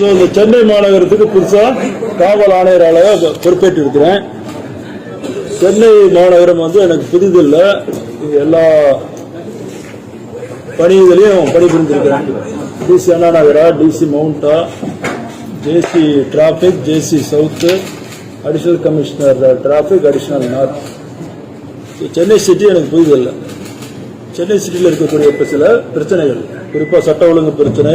So இந்த சென்னை மாநகரத்துக்கு புதுசாக காவல் ஆணையராக பொறுப்பேற்று இருக்கிறேன் சென்னை மாநகரம் வந்து எனக்கு புதிதில்லை. இது எல்லா பணிகளையும் பணிபுரிந்திருக்கிறேன். டிசி அண்ணா நகரா DC மவுண்டா JC traffic JC south additional commissioner traffic additional north Chennai city எனக்கு புரிதல்ல சென்னை சிட்டியில் இருக்கக்கூடிய சில பிரச்சனைகள். குறிப்பாக சட்ட ஒழுங்கு பிரச்சனை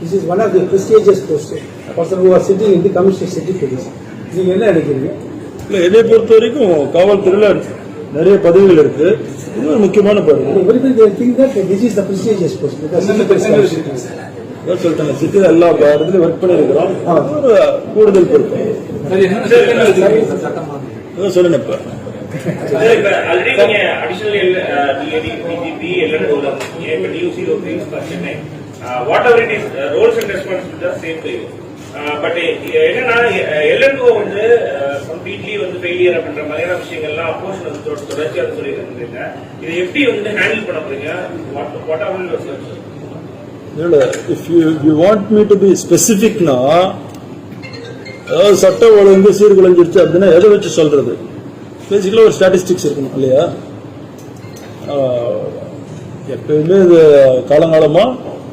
This is one of the prestigious post person who are sitting in the commissioner city police நீங்க என்ன நினைக்கிறீங்க? இல்ல என்னை பொறுத்த வரைக்கும் காவல்துறையில நிறைய பதவிகள் இருக்கு. இது ஒரு முக்கியமான பதவி. Because city police commissioner. அதான் சொல்லிட்டேன் சிட்டியில் எல்லா இடத்துலயும் ஒர்க் பண்ணியிருக்கிறோம் ஒரு கூடுதல் பொறுப்பு. அதான் சொல்லுங்க இப்ப. Additional DAD whatever it is roles and responsibility same to you but என்னன்னா uh, எல்என்ஓ வந்து uh, கம்ப்ளீட்லி வந்து ஃபெயிலியர் அப்படின்ற மாதிரியான விஷயங்கள்லாம் அப்போஸ் வந்து தொடர்ச்சியாக தொடர்ச்சியா இதை எப்படி வந்து ஹேண்டில் பண்ண போறீங்க? வாட் வாட் ஆர் இல்லை if you you want me to be ஸ்பெசிஃபிக்னா அதாவது சட்ட ஒழுங்கு சீர்குலைஞ்சிருச்சு அப்படின்னா எதை வச்சு சொல்றது? பேசிக்கலாக ஒரு ஸ்டாட்டிஸ்டிக்ஸ் இருக்கணும் இல்லையா? எப்பயுமே இது காலங்காலமாக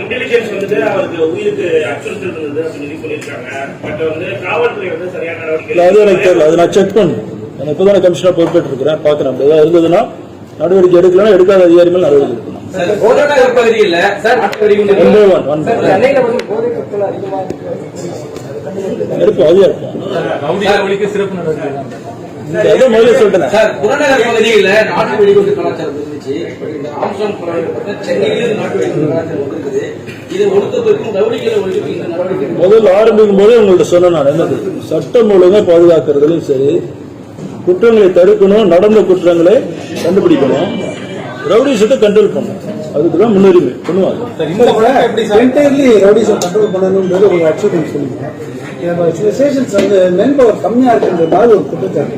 இன்டெலிஜென்ஸ் வந்து அவருக்கு உயிருக்கு அச்சுறுத்தல் இருந்தது அப்படின்னு சொல்லி சொல்லியிருக்காங்க. பட் வந்து காவல்துறை வந்து சரியான இல்ல, அது எனக்கு தெரியல. நடவடிக்கை அது நான் செக் பண்ணு. நான் இப்போதானே கமிஷனர் பொறுப்பேற்று இருக்கிறேன் பார்க்குறேன் அப்படி ஏதாவது இருந்ததுன்னா நடவடிக்கை எடுக்கலாம் எடுக்காத அதிகாரிகள் நடவடிக்கை எடுக்கணும். எடுப்போம் அதிகம் இருப்போம் ரவுடிகளுக்கு சிறப்பு நடவடிக்கை. சார் புறநகர் பகுதியில் நாட்டு வெடிகுண்டு கலாச்சாரம் இருந்துச்சு. இந்த ஆம்சாங் பகுதியில் பார்த்தா சென்னையிலும் நாட்டு வெடிகுண்டு கலாச்சாரம் இருக்குது இது ஒடுக்கத்திற்கும் ரவுடிகளை ஒழிப்பு இந்த நடவடிக்கை. முதல்ல ஆரம்பிக்கும் போதே உங்கள்ட்ட சொன்னேன் நான் என்னது? சட்டம் ஒழுங்கை பாதுகாக்கிறதுலையும் சரி குற்றங்களை தடுக்கணும் நடந்த குற்றங்களை கண்டுபிடிக்கணும். ரவுடிசத்தை கண்ட்ரோல் பண்ணணும். அதுக்கு தான் முன்னுரிமை பண்ணுவாங்க. என்டையர்லி ரவுடிசம் கண்ட்ரோல் பண்ணணும்ன்றது ஒரு அச்சீவ்மெண்ட் சொல்லுங்க. சில ஸ்டேஷன்ஸ் வந்து மென் பவர் கம்மியா இருக்குன்றது ஒரு குற்றச்சாட்டு.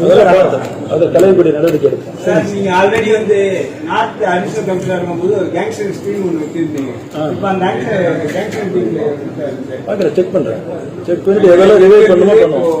அது அதை கலைப்படி நடவடிக்கை சார் நீங்க ஆல்ரெடி வந்து நார்த் அடிஷனல் கமிஷனர் இருக்கும்போது ஒரு கேங்ஸ்டர் டீம் ஒன்று வச்சிருந்தீங்க. இப்போ அந்த கேங்ஸ்டர் டீம்ல பார்க்குறேன் செக் பண்ணுறேன் செக் பண்ணிட்டு எதெல்லாம் ரிவைவ் பண்ணுமோ பண்ணுவோம்.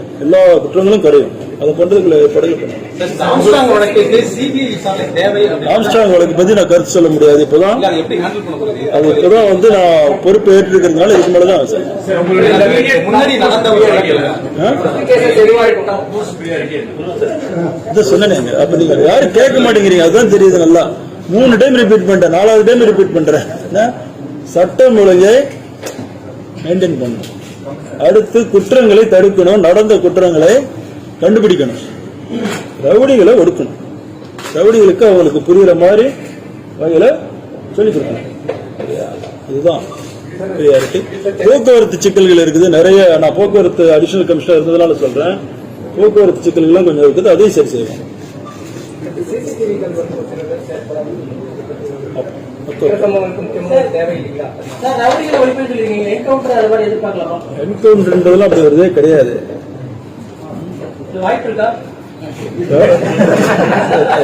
எல்லா குற்றங்களும் குறையும் அதை பண்றதுக்குள்ள ஆம்ஸ்டாங் வழக்கு பத்தி நான் கருத்து சொல்ல முடியாது. இப்போதான் அதை இப்போதான் வந்து நான் பொறுப்பு ஏற்றிருக்கிறதுனால இதுக்கு மேலே தான் சார் முன்னாடி நடந்த ஒரு வழக்கில். இதை சொன்னேங்க அப்ப நீங்க யாரும் கேட்க மாட்டேங்கிறீங்க. அதுதான் தெரியுது நல்லா. மூணு டைம் ரிப்பீட் பண்ணிட்டேன். நாலாவது டைம் ரிப்பீட் பண்றேன்? சட்டம் ஒழுங்கை மெயின்டைன் பண்ணணும். அடுத்து குற்றங்களை தடுக்கணும் நடந்த குற்றங்களை கண்டுபிடிக்கணும். ரவுடிகளை ஒடுக்கணும். ரவுடிகளுக்கு அவங்களுக்கு புரியுற மாதிரி வகையில சொல்லிக் கொடுக்கணும். இதுதான் போக்குவரத்து சிக்கல்கள் இருக்குது. நிறைய நான் போக்குவரத்து அடிஷனல் கமிஷனர் இருந்ததுனால சொல்றேன். போக்குவரத்து சிக்கல்கள்லாம் கொஞ்சம் இருக்குது. அதையும் சரி செய்யணும். அப்படி வருதே கிடையாது. இது வாய்ப்பு இருக்கா?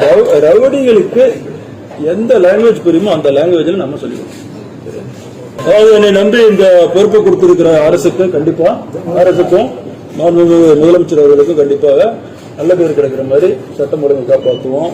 ரவு- ரவுடிகளுக்கு எந்த லாங்குவேஜ் புரியுமோ அந்த லாங்குவேஜில் நம்ம சொல்லிக்கணும் அதாவது என்னை நம்பி இந்த பொறுப்பை கொடுத்திருக்கிற அரசுக்கு கண்டிப்பா அரசுக்கும் மாண்புமிகு முதலமைச்சர் அவர்களுக்கும் கண்டிப்பாக நல்ல பேர் கிடைக்கிற மாதிரி சட்டம் ஒழுங்கு காப்பாற்றுவோம்